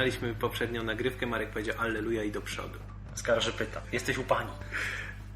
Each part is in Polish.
zaczynaliśmy poprzednią nagrywkę, Marek powiedział Alleluja i do przodu. Skarży pyta. Jesteś u pani.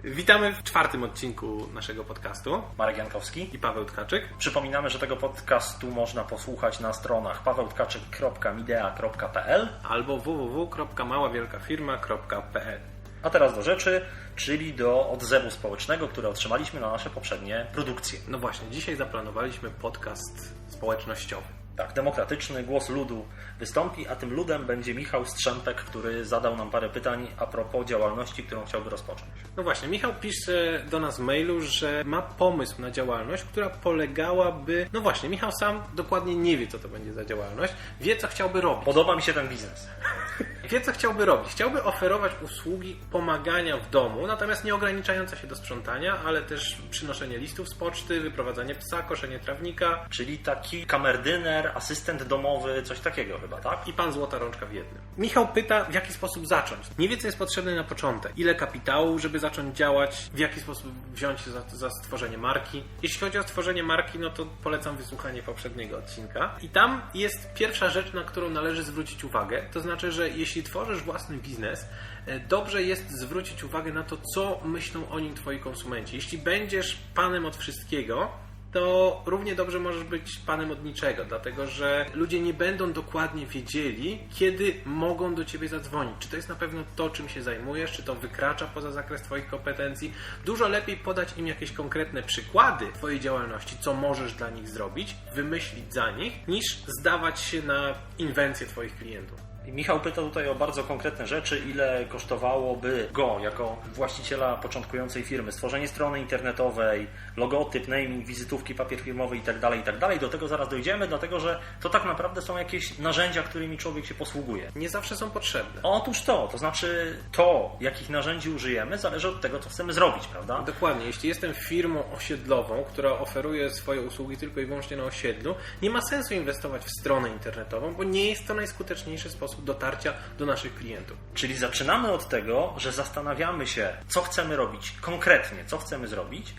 Witamy w czwartym odcinku naszego podcastu. Marek Jankowski. I Paweł Tkaczyk. Przypominamy, że tego podcastu można posłuchać na stronach pawełtkaczyk.midea.pl albo www.maławielkafirma.pl A teraz do rzeczy, czyli do odzewu społecznego, który otrzymaliśmy na nasze poprzednie produkcje. No właśnie, dzisiaj zaplanowaliśmy podcast społecznościowy. Tak, demokratyczny głos ludu wystąpi, a tym ludem będzie Michał Strzępek, który zadał nam parę pytań a propos działalności, którą chciałby rozpocząć. No właśnie, Michał pisze do nas w mailu, że ma pomysł na działalność, która polegałaby. No właśnie, Michał sam dokładnie nie wie, co to będzie za działalność, wie, co chciałby robić. Podoba mi się ten biznes. Wie, co chciałby robić. Chciałby oferować usługi pomagania w domu, natomiast nie ograniczające się do sprzątania, ale też przynoszenie listów z poczty, wyprowadzanie psa, koszenie trawnika. Czyli taki kamerdyner, asystent domowy, coś takiego chyba, tak? I pan złota rączka w jednym. Michał pyta, w jaki sposób zacząć. Nie wie, co jest potrzebne na początek. Ile kapitału, żeby zacząć działać, w jaki sposób wziąć się za, za stworzenie marki. Jeśli chodzi o stworzenie marki, no to polecam wysłuchanie poprzedniego odcinka. I tam jest pierwsza rzecz, na którą należy zwrócić uwagę. To znaczy, że jeśli tworzysz własny biznes, e, dobrze jest zwrócić uwagę na to, co myślą o nim twoi konsumenci. Jeśli będziesz panem od wszystkiego, to równie dobrze możesz być panem od niczego, dlatego że ludzie nie będą dokładnie wiedzieli, kiedy mogą do ciebie zadzwonić. Czy to jest na pewno to, czym się zajmujesz, czy to wykracza poza zakres twoich kompetencji. Dużo lepiej podać im jakieś konkretne przykłady twojej działalności, co możesz dla nich zrobić, wymyślić za nich, niż zdawać się na inwencję twoich klientów. Michał pyta tutaj o bardzo konkretne rzeczy, ile kosztowałoby go jako właściciela początkującej firmy stworzenie strony internetowej, logotyp, naming, wizytówki, papier firmowy itd., tak itd. Tak Do tego zaraz dojdziemy, dlatego że to tak naprawdę są jakieś narzędzia, którymi człowiek się posługuje. Nie zawsze są potrzebne. Otóż to, to znaczy to, jakich narzędzi użyjemy, zależy od tego, co chcemy zrobić, prawda? Dokładnie. Jeśli jestem firmą osiedlową, która oferuje swoje usługi tylko i wyłącznie na osiedlu, nie ma sensu inwestować w stronę internetową, bo nie jest to najskuteczniejszy sposób sposób dotarcia do naszych klientów. Czyli zaczynamy od tego, że zastanawiamy się, co chcemy robić konkretnie, co chcemy zrobić,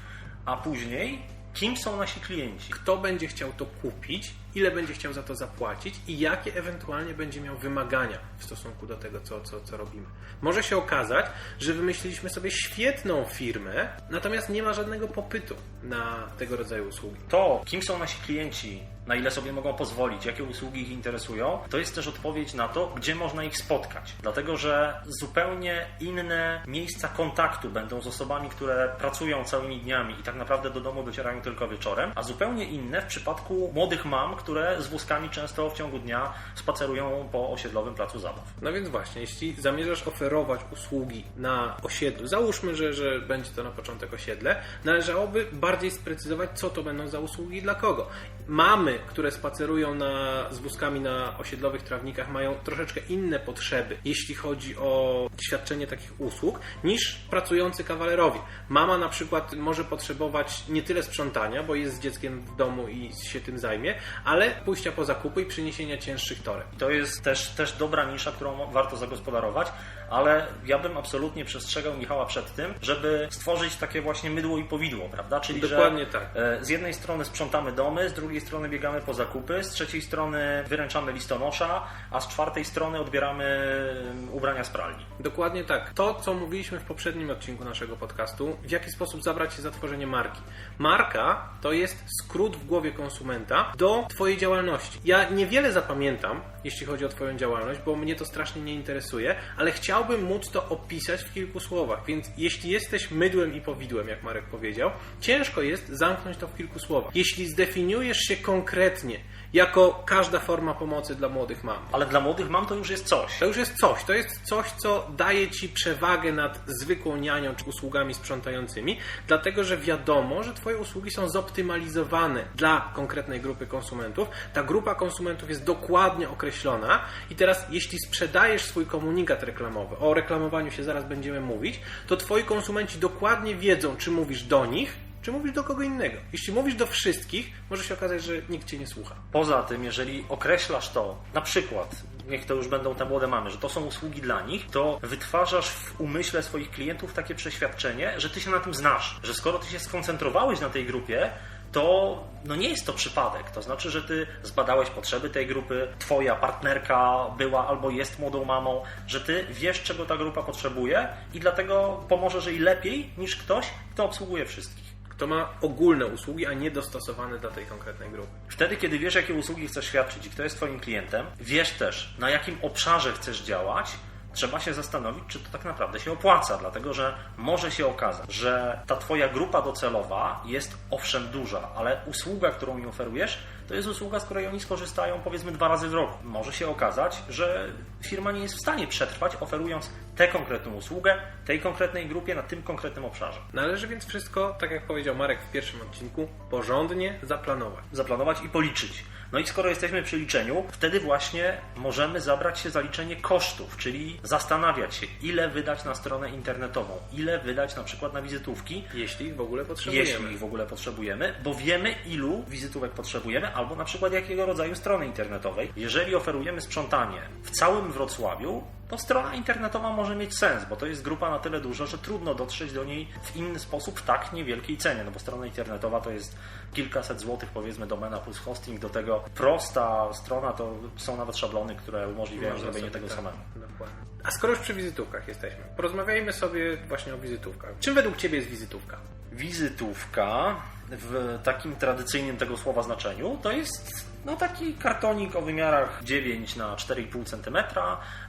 a później kim są nasi klienci. Kto będzie chciał to kupić, ile będzie chciał za to zapłacić i jakie ewentualnie będzie miał wymagania w stosunku do tego, co, co, co robimy. Może się okazać, że wymyśliliśmy sobie świetną firmę, natomiast nie ma żadnego popytu na tego rodzaju usługi. To, kim są nasi klienci, na ile sobie mogą pozwolić, jakie usługi ich interesują, to jest też odpowiedź na to, gdzie można ich spotkać. Dlatego, że zupełnie inne miejsca kontaktu będą z osobami, które pracują całymi dniami i tak naprawdę do domu docierają tylko wieczorem, a zupełnie inne w przypadku młodych mam, które z wózkami często w ciągu dnia spacerują po osiedlowym placu zabaw. No więc właśnie, jeśli zamierzasz oferować usługi na osiedlu, załóżmy, że, że będzie to na początek osiedle, należałoby bardziej sprecyzować, co to będą za usługi i dla kogo. Mamy, które spacerują na, z wózkami na osiedlowych trawnikach, mają troszeczkę inne potrzeby, jeśli chodzi o świadczenie takich usług, niż pracujący kawalerowie. Mama na przykład może potrzebować nie tyle sprzątania, bo jest z dzieckiem w domu i się tym zajmie, ale pójścia po zakupy i przyniesienia cięższych toreb. To jest też, też dobra nisza, którą warto zagospodarować, ale ja bym absolutnie przestrzegał Michała przed tym, żeby stworzyć takie właśnie mydło i powidło, prawda? Czyli Dokładnie że tak. E, z jednej strony sprzątamy domy, z drugiej strony biegamy po zakupy, z trzeciej strony wyręczamy listonosza, a z czwartej strony odbieramy mm, ubrania z pralni. Dokładnie tak. To, co mówiliśmy w poprzednim odcinku naszego podcastu, w jaki sposób zabrać się za tworzenie marki. Marka to jest skrót w głowie konsumenta do Twojej działalności. Ja niewiele zapamiętam, jeśli chodzi o Twoją działalność, bo mnie to strasznie nie interesuje, ale chciałbym móc to opisać w kilku słowach. Więc jeśli jesteś mydłem i powidłem, jak Marek powiedział, ciężko jest zamknąć to w kilku słowach. Jeśli zdefiniujesz się konkretnie, jako każda forma pomocy dla młodych mam. Ale dla młodych mam to już jest coś. To już jest coś. To jest coś, co daje Ci przewagę nad zwykłą nianią czy usługami sprzątającymi, dlatego że wiadomo, że Twoje usługi są zoptymalizowane dla konkretnej grupy konsumentów. Ta grupa konsumentów jest dokładnie określona i teraz jeśli sprzedajesz swój komunikat reklamowy, o reklamowaniu się zaraz będziemy mówić, to Twoi konsumenci dokładnie wiedzą, czy mówisz do nich, czy mówisz do kogo innego. Jeśli mówisz do wszystkich, może się okazać, że nikt cię nie słucha. Poza tym, jeżeli określasz to, na przykład, niech to już będą te młode mamy, że to są usługi dla nich, to wytwarzasz w umyśle swoich klientów takie przeświadczenie, że ty się na tym znasz, że skoro ty się skoncentrowałeś na tej grupie, to no nie jest to przypadek. To znaczy, że ty zbadałeś potrzeby tej grupy, twoja partnerka była albo jest młodą mamą, że ty wiesz, czego ta grupa potrzebuje i dlatego pomożesz jej lepiej niż ktoś, kto obsługuje wszystkich. Kto ma ogólne usługi, a nie dostosowane dla tej konkretnej grupy. Wtedy, kiedy wiesz, jakie usługi chcesz świadczyć i kto jest Twoim klientem, wiesz też, na jakim obszarze chcesz działać, trzeba się zastanowić, czy to tak naprawdę się opłaca, dlatego że może się okazać, że ta Twoja grupa docelowa jest owszem duża, ale usługa, którą im oferujesz, to jest usługa, z której oni skorzystają powiedzmy dwa razy w roku. Może się okazać, że firma nie jest w stanie przetrwać, oferując tę konkretną usługę tej konkretnej grupie na tym konkretnym obszarze. Należy więc wszystko, tak jak powiedział Marek w pierwszym odcinku, porządnie zaplanować. Zaplanować i policzyć. No i skoro jesteśmy przy liczeniu, wtedy właśnie możemy zabrać się za liczenie kosztów, czyli zastanawiać się, ile wydać na stronę internetową, ile wydać na przykład na wizytówki, Jeśli ich w ogóle potrzebujemy. jeśli ich w ogóle potrzebujemy, bo wiemy, ilu wizytówek potrzebujemy, albo na przykład jakiego rodzaju strony internetowej. Jeżeli oferujemy sprzątanie w całym Wrocławiu, to strona internetowa może mieć sens, bo to jest grupa na tyle duża, że trudno dotrzeć do niej w inny sposób w tak niewielkiej cenie, no bo strona internetowa to jest kilkaset złotych, powiedzmy, domena plus hosting, do tego prosta strona to są nawet szablony, które umożliwiają Można zrobienie tego tak, samego. Dokładnie. A skoro już przy wizytówkach jesteśmy, porozmawiajmy sobie właśnie o wizytówkach. Czym według Ciebie jest wizytówka? Wizytówka w takim tradycyjnym tego słowa znaczeniu to jest no, taki kartonik o wymiarach 9 na 4,5 cm,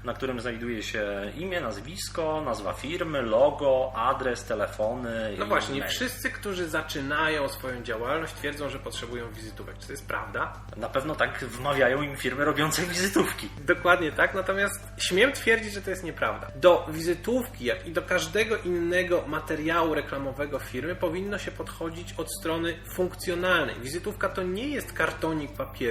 na którym znajduje się imię, nazwisko, nazwa firmy, logo, adres, telefony. No właśnie, nie mail. wszyscy, którzy zaczynają swoją działalność, twierdzą, że potrzebują wizytówek. Czy to jest prawda? Na pewno tak wmawiają im firmy robiące wizytówki. Dokładnie tak, natomiast śmiem twierdzić, że to jest nieprawda. Do wizytówki, jak i do każdego innego materiału reklamowego firmy powinno się podchodzić od strony funkcjonalnej. Wizytówka to nie jest kartonik papieru,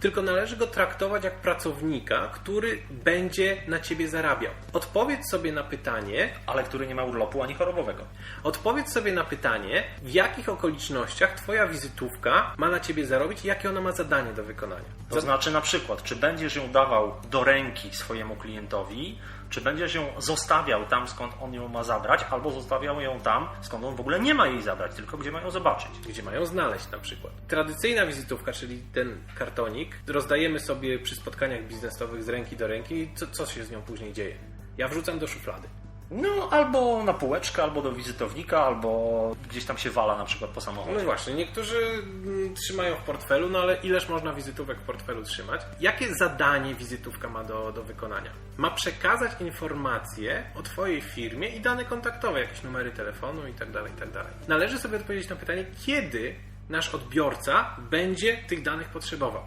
tylko należy go traktować jak pracownika, który będzie na ciebie zarabiał. Odpowiedz sobie na pytanie, Ale który nie ma urlopu ani chorobowego. Odpowiedz sobie na pytanie, w jakich okolicznościach Twoja wizytówka ma na Ciebie zarobić i jakie ona ma zadanie do wykonania. To znaczy na przykład, czy będziesz ją dawał do ręki swojemu klientowi, czy będziesz ją zostawiał tam, skąd on ją ma zabrać, albo zostawiał ją tam, skąd on w ogóle nie ma jej zabrać, tylko gdzie ma ją zobaczyć. Gdzie mają znaleźć na przykład. Tradycyjna wizytówka, czyli ten kartonik, rozdajemy sobie przy spotkaniach biznesowych z ręki do ręki co, co się z nią później dzieje? Ja wrzucam do szuflady. No, albo na półeczkę, albo do wizytownika, albo gdzieś tam się wala na przykład po No samochodzie. właśnie, niektórzy mm, trzymają w portfelu, no ale ileż można wizytówek w portfelu trzymać? Jakie zadanie wizytówka ma do, do wykonania? Ma przekazać informacje o Twojej firmie i dane kontaktowe, jakieś numery telefonu i tak dalej, i tak. Należy sobie odpowiedzieć na pytanie, kiedy nasz odbiorca będzie tych danych potrzebował.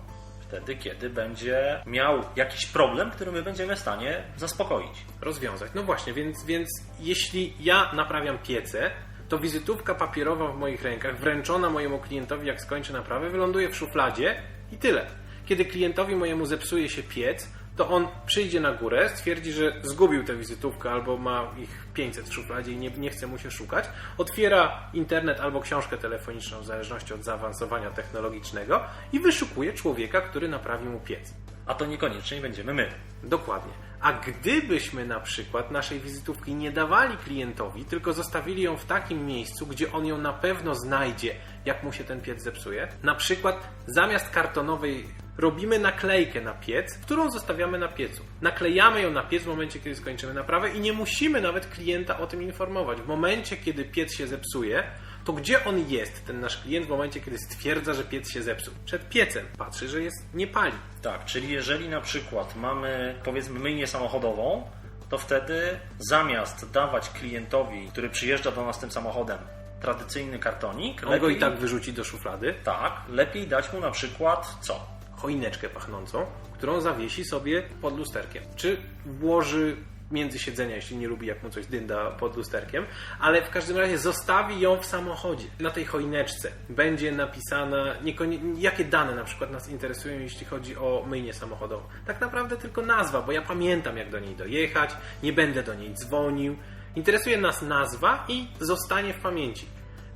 Wtedy, kiedy będzie miał jakiś problem, który my będziemy w stanie zaspokoić. rozwiązać. No właśnie, więc, więc jeśli ja naprawiam piece, to wizytówka papierowa w moich rękach, wręczona mojemu klientowi, jak skończę naprawę, wyląduje w szufladzie i tyle. Kiedy klientowi mojemu zepsuje się piec, to on przyjdzie na górę, stwierdzi, że zgubił tę wizytówkę albo ma ich 500 w szufladzie i nie, nie chce mu się szukać, otwiera internet albo książkę telefoniczną w zależności od zaawansowania technologicznego i wyszukuje człowieka, który naprawi mu piec. A to niekoniecznie będziemy my. Dokładnie. A gdybyśmy na przykład naszej wizytówki nie dawali klientowi, tylko zostawili ją w takim miejscu, gdzie on ją na pewno znajdzie, jak mu się ten piec zepsuje, na przykład zamiast kartonowej robimy naklejkę na piec, którą zostawiamy na piecu. Naklejamy ją na piec w momencie, kiedy skończymy naprawę i nie musimy nawet klienta o tym informować. W momencie, kiedy piec się zepsuje, to gdzie on jest, ten nasz klient, w momencie, kiedy stwierdza, że piec się zepsuł? Przed piecem. Patrzy, że jest, nie pali. Tak, czyli jeżeli na przykład mamy powiedzmy myjnię samochodową, to wtedy zamiast dawać klientowi, który przyjeżdża do nas tym samochodem, tradycyjny kartonik, On go i tak wyrzuci do szuflady. tak, lepiej dać mu na przykład co? Choineczkę pachnącą, którą zawiesi sobie pod lusterkiem. Czy włoży między siedzenia, jeśli nie lubi, jak mu coś dynda pod lusterkiem, ale w każdym razie zostawi ją w samochodzie. Na tej choineczce będzie napisana, jakie dane na przykład nas interesują, jeśli chodzi o myjnię samochodową. Tak naprawdę tylko nazwa, bo ja pamiętam, jak do niej dojechać, nie będę do niej dzwonił. Interesuje nas nazwa i zostanie w pamięci.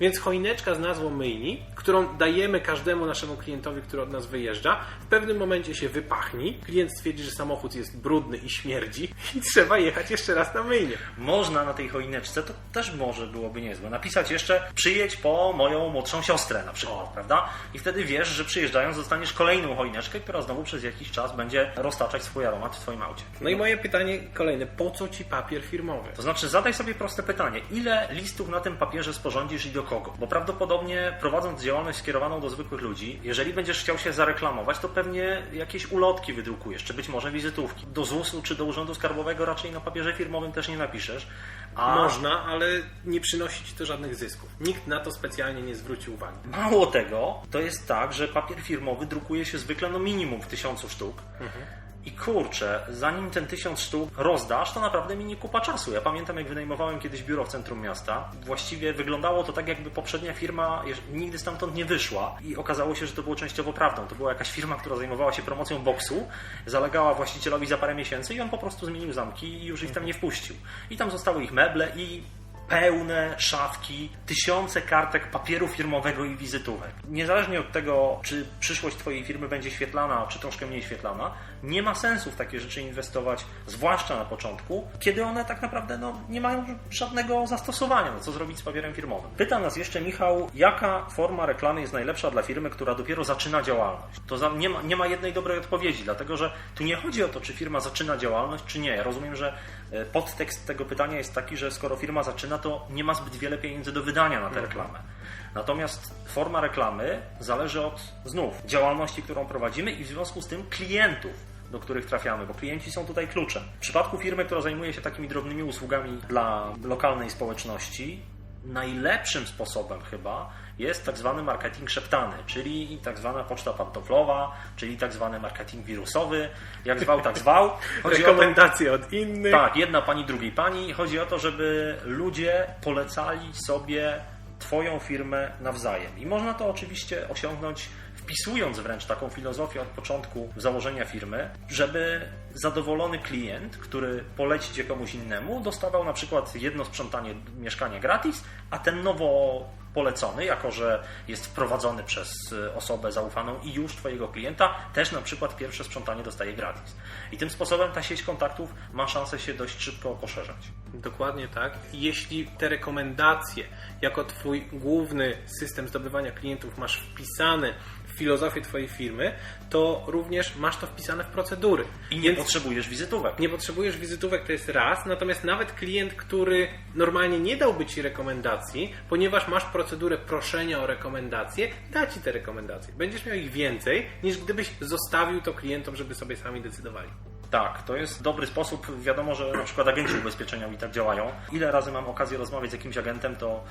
Więc choineczka z nazwą myjni, którą dajemy każdemu naszemu klientowi, który od nas wyjeżdża, w pewnym momencie się wypachni. Klient stwierdzi, że samochód jest brudny i śmierdzi i trzeba jechać jeszcze raz na myjnię. Można na tej choineczce, to też może byłoby niezłe, napisać jeszcze przyjedź po moją młodszą siostrę na przykład, prawda? I wtedy wiesz, że przyjeżdżając dostaniesz kolejną choineczkę, która znowu przez jakiś czas będzie roztaczać swój aromat w Twoim aucie. No i moje pytanie kolejne, po co Ci papier firmowy? To znaczy, zadaj sobie proste pytanie: ile listów na tym papierze sporządzisz i do kogo? Bo prawdopodobnie prowadząc działalność skierowaną do zwykłych ludzi, jeżeli będziesz chciał się zareklamować, to pewnie jakieś ulotki wydrukujesz, czy być może wizytówki. Do ZUS-u czy do Urzędu Skarbowego raczej na papierze firmowym też nie napiszesz. A Można, ale nie przynosi Ci to żadnych zysków. Nikt na to specjalnie nie zwróci uwagi. mało tego, to jest tak, że papier firmowy drukuje się zwykle no minimum w tysiącu sztuk. I kurczę, zanim ten tysiąc sztuk rozdasz, to naprawdę minie kupa czasu. Ja pamiętam, jak wynajmowałem kiedyś biuro w centrum miasta. Właściwie wyglądało to tak, jakby poprzednia firma nigdy stamtąd nie wyszła. I okazało się, że to było częściowo prawdą. To była jakaś firma, która zajmowała się promocją boksu, zalegała właścicielowi za parę miesięcy i on po prostu zmienił zamki i już ich tam nie wpuścił. I tam zostały ich meble i pełne szafki, tysiące kartek papieru firmowego i wizytówek. Niezależnie od tego, czy przyszłość Twojej firmy będzie świetlana, czy troszkę mniej świetlana, nie ma sensu w takie rzeczy inwestować, zwłaszcza na początku, kiedy one tak naprawdę no, nie mają żadnego zastosowania. No, co zrobić z papierem firmowym? Pyta nas jeszcze Michał, jaka forma reklamy jest najlepsza dla firmy, która dopiero zaczyna działalność? To za, nie, ma, nie ma jednej dobrej odpowiedzi, dlatego że tu nie chodzi o to, czy firma zaczyna działalność, czy nie. Ja rozumiem, że e, podtekst tego pytania jest taki, że skoro firma zaczyna, to nie ma zbyt wiele pieniędzy do wydania na tę reklamę. Natomiast forma reklamy zależy od znów działalności, którą prowadzimy i w związku z tym klientów, do których trafiamy, bo klienci są tutaj kluczem. W przypadku firmy, która zajmuje się takimi drobnymi usługami dla lokalnej społeczności, najlepszym sposobem chyba jest tak zwany marketing szeptany, czyli tak zwana poczta pantoflowa, czyli tak zwany marketing wirusowy, jak zwał, tak zwał. Chodzi o to, Rekomendacje od innych. tak, jedna pani, drugiej pani. Chodzi o to, żeby ludzie polecali sobie Twoją firmę nawzajem. I można to oczywiście osiągnąć wpisując wręcz taką filozofię od początku założenia firmy, żeby zadowolony klient, który poleci Cię komuś innemu, dostawał na przykład jedno sprzątanie mieszkania gratis, a ten nowo polecony, jako że jest wprowadzony przez y, osobę zaufaną i już Twojego klienta, też na przykład pierwsze sprzątanie dostaje gratis. I tym sposobem ta sieć kontaktów ma szansę się dość szybko poszerzać. Dokładnie tak. Jeśli te rekomendacje jako Twój główny system zdobywania klientów masz wpisane w filozofię Twojej firmy, to również masz to wpisane w procedury. I nie Więc potrzebujesz wizytówek. nie potrzebujesz wizytówek, to jest raz, natomiast nawet klient, który normalnie nie dałby Ci rekomendacji, ponieważ masz procedurę proszenia o rekomendacje, da Ci te rekomendacje. Będziesz miał ich więcej, niż gdybyś zostawił to klientom, żeby sobie sami decydowali. Tak, to jest dobry sposób. Wiadomo, że na przykład agenci ubezpieczeniowi tak działają. Ile razy mam okazję rozmawiać z jakimś agentem, to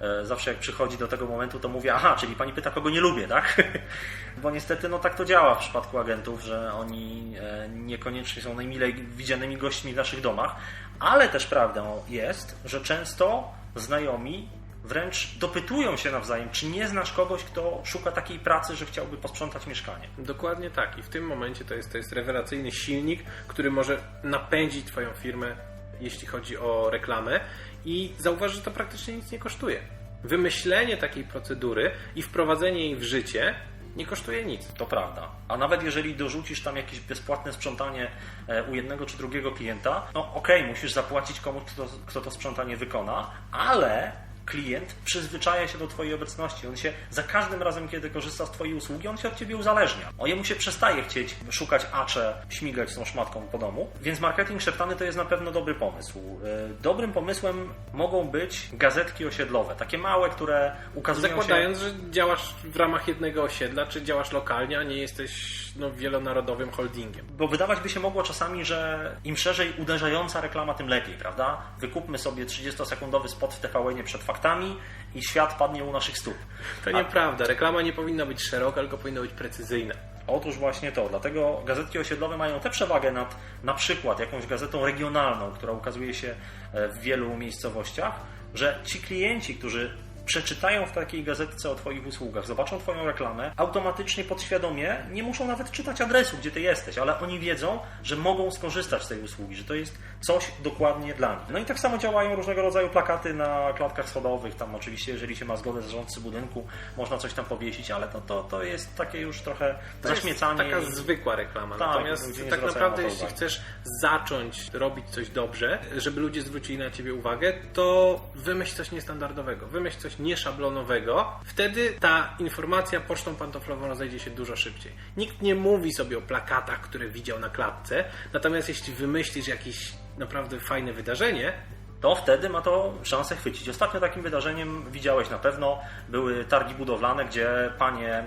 e, zawsze jak przychodzi do tego momentu, to mówię, aha, czyli pani pyta, kogo nie lubię, tak? Bo niestety no tak to działa w przypadku agentów, że oni e, niekoniecznie są najmilej widzianymi gośćmi w naszych domach, ale też prawdą jest, że często znajomi wręcz dopytują się nawzajem, czy nie znasz kogoś, kto szuka takiej pracy, że chciałby posprzątać mieszkanie. Dokładnie tak. I w tym momencie to jest, to jest rewelacyjny silnik, który może napędzić Twoją firmę, jeśli chodzi o reklamę. I zauważ, że to praktycznie nic nie kosztuje. Wymyślenie takiej procedury i wprowadzenie jej w życie nie kosztuje nic. To prawda. A nawet jeżeli dorzucisz tam jakieś bezpłatne sprzątanie e, u jednego czy drugiego klienta, no okej, musisz zapłacić komuś, kto, kto to sprzątanie wykona, ale klient przyzwyczaja się do Twojej obecności. On się za każdym razem, kiedy korzysta z Twojej usługi, on się od Ciebie uzależnia. O jemu się przestaje chcieć szukać acze, śmigać z tą szmatką po domu. Więc marketing szeptany to jest na pewno dobry pomysł. E, Dobrym pomysłem mogą być gazetki osiedlowe. Takie małe, które ukazują się... Zakładając, że działasz w ramach jednego osiedla, czy działasz lokalnie, a nie jesteś no, wielonarodowym holdingiem. Bo wydawać by się mogło czasami, że im szerzej uderzająca reklama, tym lepiej, prawda? Wykupmy sobie 30-sekundowy spot w TVN przed faktami i świat padnie u naszych stóp. To nieprawda. Reklama nie powinna być szeroka, tylko powinna być precyzyjna. Otóż właśnie to. Dlatego gazetki osiedlowe mają tę przewagę nad na przykład jakąś gazetą regionalną, która ukazuje się e, w wielu miejscowościach, że ci klienci, którzy przeczytają w takiej gazetce o Twoich usługach, zobaczą Twoją reklamę, automatycznie podświadomie nie muszą nawet czytać adresu, gdzie Ty jesteś, ale oni wiedzą, że mogą skorzystać z tej usługi, że to jest coś dokładnie dla nich. No i tak samo działają różnego rodzaju plakaty na klatkach schodowych, tam oczywiście, jeżeli się ma zgodę zarządcy budynku, można coś tam powiesić, ale to, to, to jest takie już trochę To jest zaśmiecanie. taka i- zwykła reklama. Tak, Natomiast tak naprawdę, jeśli chcesz zacząć robić coś dobrze, żeby ludzie zwrócili na ciebie uwagę, to wymyśl coś niestandardowego, wymyśl coś nieszablonowego. Wtedy ta informacja pocztą pantoflową rozejdzie się dużo szybciej. Nikt nie mówi sobie o plakatach, które widział na klatce, natomiast jeśli wymyślisz jakieś naprawdę fajne wydarzenie, to wtedy ma to szansę chwycić. Ostatnio takim wydarzeniem widziałeś na pewno były targi budowlane, gdzie panie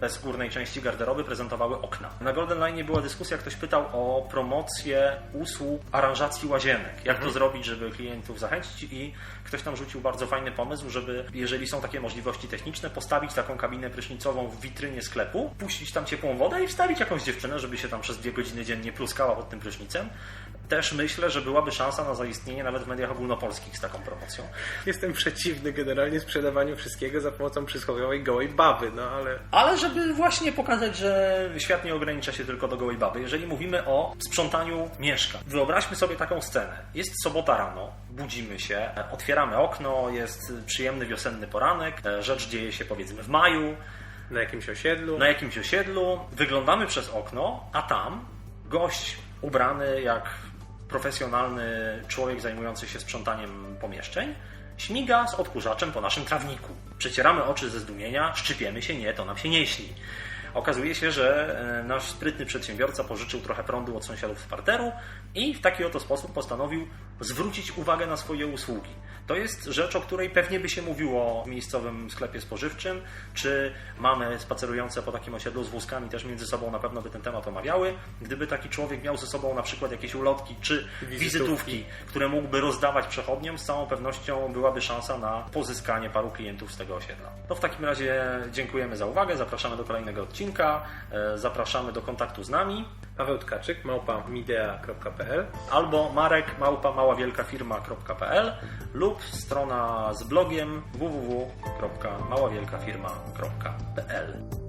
bez górnej części garderoby prezentowały okna. Na Golden Line była dyskusja, ktoś pytał o promocję usług aranżacji łazienek. Jak to zrobić, żeby klientów zachęcić i ktoś tam rzucił bardzo fajny pomysł, żeby jeżeli są takie możliwości techniczne, postawić taką kabinę prysznicową w witrynie sklepu, puścić tam ciepłą wodę i wstawić jakąś dziewczynę, żeby się tam przez dwie godziny dziennie pluskała pod tym prysznicem. Też myślę, że byłaby szansa na zaistnienie nawet w mediach ogólnopolskich z taką promocją. jestem przeciwny generalnie sprzedawaniu wszystkiego za pomocą przysłowiowej gołej baby, no ale Ale żeby właśnie pokazać, że świat nie ogranicza się tylko do gołej baby. Jeżeli mówimy o sprzątaniu mieszkań, wyobraźmy sobie taką scenę. Jest sobota rano, budzimy się, otwieramy okno, jest przyjemny wiosenny poranek, rzecz dzieje się powiedzmy w maju, na jakimś osiedlu. na jakimś osiedlu, wyglądamy przez okno, a tam gość ubrany jak profesjonalny człowiek zajmujący się sprzątaniem pomieszczeń śmiga z odkurzaczem po naszym trawniku. Przecieramy oczy ze zdumienia, szczypiemy się, nie, to nam się nie śni. Okazuje się, że e, nasz sprytny przedsiębiorca pożyczył trochę prądu od sąsiadów z parteru i w taki oto sposób postanowił zwrócić uwagę na swoje usługi. To jest rzecz, o której pewnie by się mówiło w miejscowym sklepie spożywczym, czy mamy spacerujące po takim osiedlu z wózkami też między sobą na pewno by ten temat omawiały. Gdyby taki człowiek miał ze sobą na przykład jakieś ulotki czy Wizytówki. wizytówki, które mógłby rozdawać przechodniom, z całą pewnością byłaby szansa na pozyskanie paru klientów z tego osiedla. To w takim razie dziękujemy za uwagę, zapraszamy do kolejnego odcinka, e, zapraszamy do kontaktu z nami. Paweł Tkaczyk, małpa albo marek małpa maławielkafirma.pl lub strona z blogiem www.maławielkafirma.pl